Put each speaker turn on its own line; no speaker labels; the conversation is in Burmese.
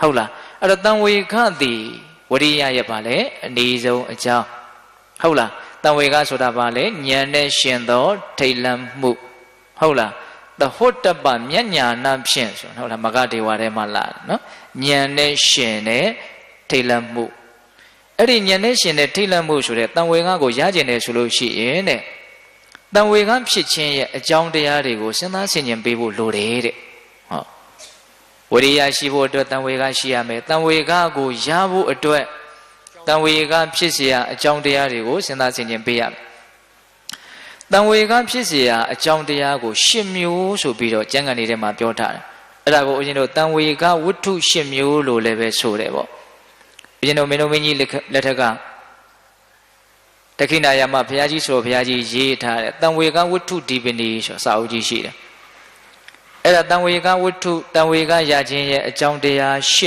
ဟုတ်လားအဲ့တော့တံဝေခသည်ဝရိယရဲ့ပါလေအနည်းဆုံးအကြောင်းဟုတ်လားတံဝေခဆိုတာပါလေဉာဏ်နဲ့ရှင်သောထိတ်လန့်မှုဟုတ်လားသဟုတ်တပမျက်ညာနာဖြင့်ဆိုဟုတ်လားမဂဒေဝထဲမှာလာတယ်နော်ဉာဏ်နဲ့ရှင်တဲ့ထိတ်လန့်မှုအဲ့ဒီဉာဏ်နဲ့ရှင်တဲ့ထိတ်လန့်မှုဆိုတဲ့တံဝေခကိုရကျင်တယ်ဆိုလို့ရှိရင်တဲ့တံဝေခဖြစ်ခြင်းရဲ့အကြောင်းတရားတွေကိုစဉ်းစားဆင်ခြင်ပေးဖို့လိုတယ်တဲ့ဟုတ် ဝရိယရှိဖို့အတွက်တန်ဝေကရှိရမယ်တန်ဝေကကိုရဖို့အတွက်တန်ဝေကဖြစ်เสียအကြောင်းတရားတွေကိုစဉ်းစားဆင်ခြင်ပေးရမယ်တန်ဝေကဖြစ်เสียအကြောင်းတရားကိုရှစ်မျိုးဆိုပြီးတော့ကျမ်းဂန်တွေထဲမှာပြောထားတယ်အဲ့ဒါကိုဦးဇင်းတို့တန်ဝေကဝတ္ထုရှစ်မျိုးလို့လည်းပဲဆိုတယ်ပေါ့ဦးဇင်းတို့မင်းတို့မင်းကြီးလက်ထက်ကတခိနာယမဘုရားကြီးဆိုဘုရားကြီးရေးထားတယ်တန်ဝေကဝတ္ထုဒီပနီဆိုစာအုပ်ကြီးရှိတယ် အဲ့ဒါတံဝေကဝတ္ထုတံဝေကရခြင်းရဲ့အကြောင်းတရားရှစ်